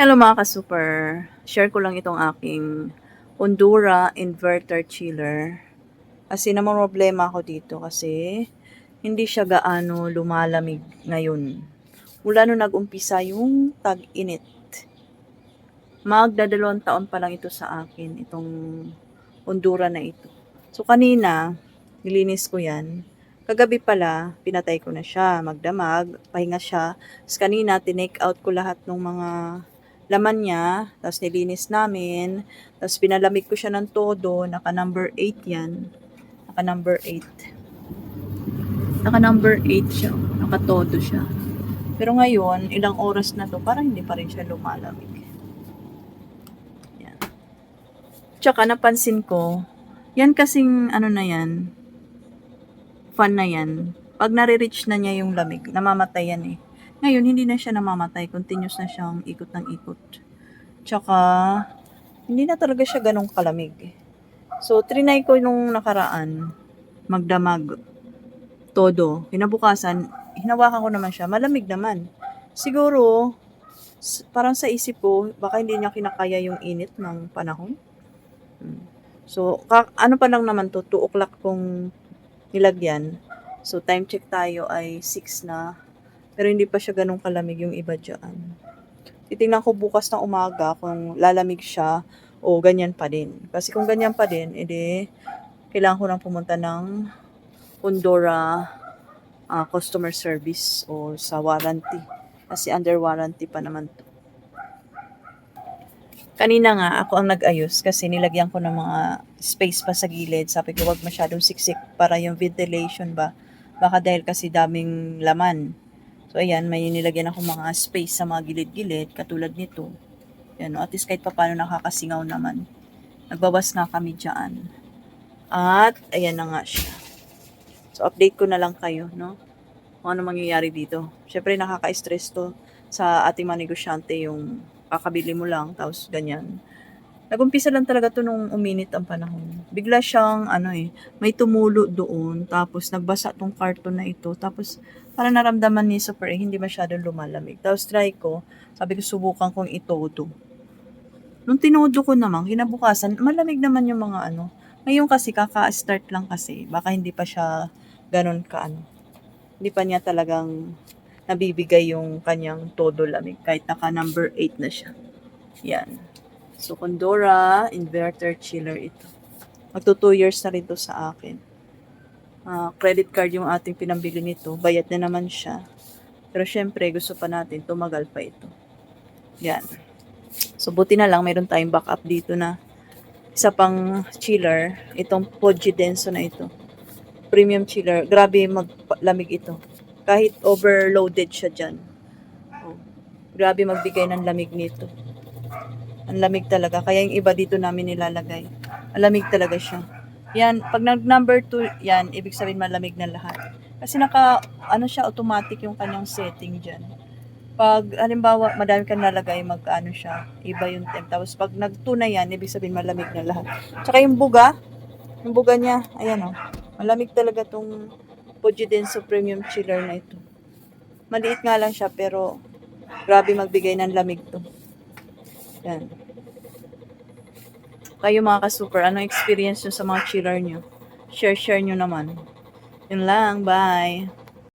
Hello mga ka-super. Share ko lang itong aking Ondura inverter chiller. Kasi naman problema ako dito kasi hindi siya gaano lumalamig ngayon. Mula nung nag-umpisa yung tag-init. Magdadalawang taon pa lang ito sa akin, itong Ondura na ito. So kanina, nilinis ko yan. Kagabi pala, pinatay ko na siya, magdamag, pahinga siya. Tapos kanina, tinake out ko lahat ng mga laman niya, tapos nilinis namin, tapos pinalamig ko siya ng todo, naka number 8 yan. Naka number 8. Naka number 8 siya, naka todo siya. Pero ngayon, ilang oras na to, parang hindi pa rin siya lumalamig. Yan. Tsaka napansin ko, yan kasing ano na yan, fan na yan. Pag nare-reach na niya yung lamig, namamatay yan eh. Ngayon, hindi na siya namamatay. Continuous na siyang ikot ng ikot. Tsaka, hindi na talaga siya ganong kalamig. So, trinay ko nung nakaraan, magdamag, todo. Kinabukasan, hinawakan ko naman siya, malamig naman. Siguro, parang sa isip ko, baka hindi niya kinakaya yung init ng panahon. Hmm. So, ano pa lang naman to, 2 o'clock kong nilagyan. So, time check tayo ay 6 na. Pero hindi pa siya ganun kalamig yung iba dyan. Titingnan ko bukas ng umaga kung lalamig siya o ganyan pa din. Kasi kung ganyan pa din, edi kailangan ko nang pumunta ng Ondora ah, customer service o sa warranty. Kasi under warranty pa naman to. Kanina nga, ako ang nag-ayos kasi nilagyan ko ng mga space pa sa gilid. Sabi ko, wag masyadong siksik para yung ventilation ba. Baka dahil kasi daming laman. So, ayan, may nilagyan ako mga space sa mga gilid-gilid, katulad nito. Yan, no? at least kahit pa paano nakakasingaw naman. Nagbabas nga kami dyan. At, ayan na nga siya. So, update ko na lang kayo, no? Kung ano mangyayari dito. Siyempre, nakaka-stress to sa ating mga negosyante yung kakabili mo lang, tapos ganyan. Nagumpisa lang talaga to nung uminit ang panahon. Bigla siyang, ano eh, may tumulo doon, tapos nagbasa tong karton na ito, tapos para naramdaman ni Super eh, hindi masyadong lumalamig. Tapos try ko, sabi ko subukan kong itodo. Nung tinodo ko naman, kinabukasan, malamig naman yung mga ano. Ngayon kasi, kaka-start lang kasi, baka hindi pa siya ganun ka ano. Hindi pa niya talagang nabibigay yung kanyang todo lamig kahit naka number 8 na siya. Yan. So, Condora inverter chiller ito. Magto 2 years na rin to sa akin. Ah, credit card yung ating pinambili nito. Bayad na naman siya. Pero syempre, gusto pa natin, tumagal pa ito. Yan. So, buti na lang, mayroon tayong backup dito na isa pang chiller. Itong Poggi Denso na ito. Premium chiller. Grabe maglamig ito. Kahit overloaded siya dyan. Oh, grabe magbigay ng lamig nito. Ang lamig talaga. Kaya yung iba dito namin nilalagay. Ang lamig talaga siya. Yan, pag nag number 2, yan, ibig sabihin malamig na lahat. Kasi naka, ano siya, automatic yung kanyang setting dyan. Pag, halimbawa, madami ka nalagay, mag-ano siya, iba yung temp. Tapos pag nag-2 na yan, ibig sabihin malamig na lahat. Tsaka yung buga, yung buga niya, ayan o, malamig talaga tong Poggi Denso Premium Chiller na ito. Maliit nga lang siya, pero grabe magbigay ng lamig to. Yan. Kayo mga ka-super, anong experience nyo sa mga chiller nyo? Share-share nyo naman. Yun lang, bye!